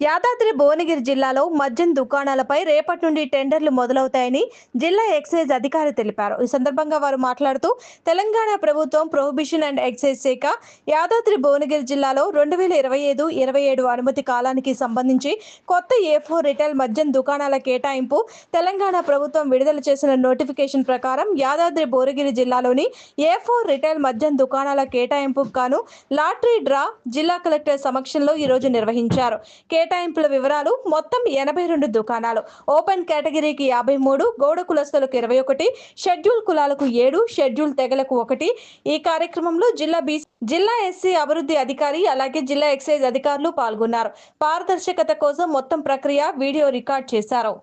యాదాద్రి భువనగిరి జిల్లాలో మద్యం దుకాణాలపై రేపటి నుండి టెండర్లు మొదలవుతాయని జిల్లా ఎక్సైజ్ అధికారి తెలిపారు. ఈ సందర్భంగా వారు మాట్లాడుతూ తెలంగాణ ప్రభుత్వం ప్రొహిబిషన్ అండ్ ఎక్సైజ్ శాఖ యాదాద్రి భువనగిరి జిల్లాలో రెండు వేల ఇరవై ఐదు ఇరవై ఏడు అనుమతి కాలానికి సంబంధించి కొత్త ఏ ఫోర్ రిటైల్ మద్యం దుకాణాల కేటాయింపు తెలంగాణ ప్రభుత్వం విడుదల చేసిన నోటిఫికేషన్ ప్రకారం యాదాద్రి భువనగిరి జిల్లాలోని ఏ ఫోర్ రిటైల్ మద్యం దుకాణాల కేటాయింపుకు గాను లాటరీ డ్రా జిల్లా కలెక్టర్ సమక్షంలో ఈరోజు నిర్వహించారు. నిర్వహించారు కేటాయింపుల వివరాలు మొత్తం ఎనభై రెండు దుకాణాలు. ఓపెన్ కేటగిరీకి యాభై మూడు గౌడ కులస్తులకు ఇరవై ఒకటి షెడ్యూల్ కులాలకు ఏడు షెడ్యూల్ తెగలకు ఒకటి. ఈ కార్యక్రమంలో జిల్లా బీసీ జిల్లా ఎస్సీ అభివృద్ధి అధికారి అలాగే జిల్లా ఎక్సైజ్ అధికారులు పాల్గొన్నారు. పారదర్శకత కోసం మొత్తం ప్రక్రియ వీడియో రికార్డ్ చేశారు.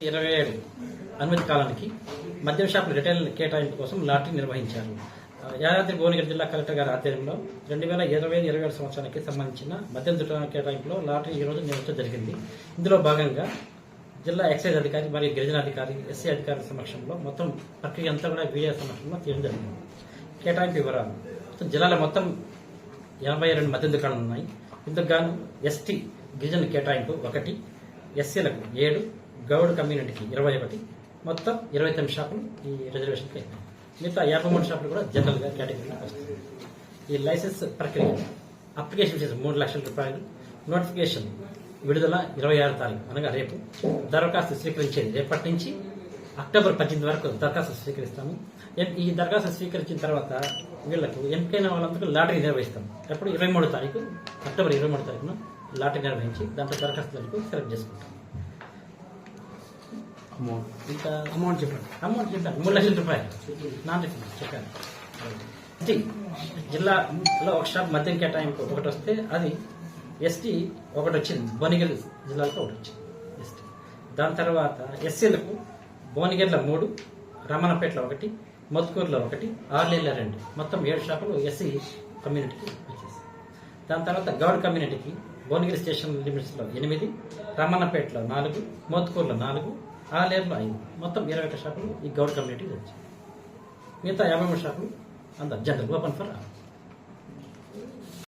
ఇరవై ఏడు అనుమతి కాలానికి మద్యం షాపుల రిటైల్ కేటాయింపు కోసం లాటరీ నిర్వహించారు. యాదాద్రి భువనగిరి జిల్లా కలెక్టర్ గారి ఆధ్వర్యంలో రెండు వేల ఇరవై ఇరవై ఏడు సంవత్సరానికి సంబంధించిన మద్యం దుకాణ కేటాయింపులో లాటరీ ఈ రోజు నిర్వహించడం జరిగింది. ఇందులో భాగంగా జిల్లా ఎక్సైజ్ అధికారి మరియు గిరిజన అధికారి ఎస్సీ అధికారుల సమక్షంలో మొత్తం ప్రక్రియ అంతా కూడా వీడియో సమక్షంలో తీయడం జరిగింది. కేటాయింపు వివరాలు. జిల్లాలో మొత్తం ఎనభై రెండు మద్యం దుకాణాలు ఉన్నాయి. ఇందుకు గాను ఎస్టీ గిరిజన కేటాయింపు ఒకటి ఎస్సీలకు ఏడు గౌడ్ కమ్యూనిటీకి ఇరవై ఒకటి మొత్తం ఇరవై తొమ్మిది షాపులు ఈ రిజర్వేషన్కి అయినాయి మిగతా యాభై మూడు షాపులు కూడా జనరల్గా కేటగిరీలోకి వస్తుంది ఈ లైసెన్స్ ప్రక్రియ అప్లికేషన్ ఫీజు మూడు లక్షల రూపాయలు నోటిఫికేషన్ విడుదల ఇరవై ఆరు తారీఖు అనగా రేపు. దరఖాస్తు స్వీకరించేది రేపటి నుంచి అక్టోబర్ పద్దెనిమిది వరకు దరఖాస్తు స్వీకరిస్తాము. ఈ దరఖాస్తు స్వీకరించిన తర్వాత వీళ్ళకు ఎంపికైన వాళ్ళందరికీ లాటరీ నిర్వహిస్తాం. ఎప్పుడు ఇరవై మూడు తారీఖు అక్టోబర్ ఇరవై మూడు తారీఖున లాటరీ నిర్వహించి దాంట్లో దరఖాస్తులకు సెలెక్ట్ చేసుకుంటాం. ఇంకా అమౌంట్ చెప్పండి అమౌంట్ చెప్పండి మూడు లక్షల రూపాయలు రిఫండ్ చెప్పాను ఎస్టీ జిల్లాలో ఒక షాప్ మద్యం కేటాయింపు ఒకటి వస్తే అది ఎస్టీ ఒకటి వచ్చింది భువనగిరి జిల్లాలో ఒకటి వచ్చింది ఎస్టీ దాని తర్వాత ఎస్సీలకు భువనగిరిలో మూడు రమణపేటలో ఒకటి మధుకూరులో ఒకటి ఆర్లేలో రెండు మొత్తం ఏడు షాపులు ఎస్సీ కమ్యూనిటీకి వచ్చేసి దాని తర్వాత గౌడ్ కమ్యూనిటీకి భువనగిరి స్టేషన్ లిమిట్స్లో ఎనిమిది రమణపేటలో నాలుగు మోత్కూరులో నాలుగు ఆ ఆలేరులో అయింది. మొత్తం ఇరవై ఒక్క షాపులు ఈ గౌడ్ కమ్యూనిటీకి వచ్చాయి. మిగతా యాభై మూడు షాపులు అందరు జనరల్ ఓపెన్ ఫర్ ఆల్.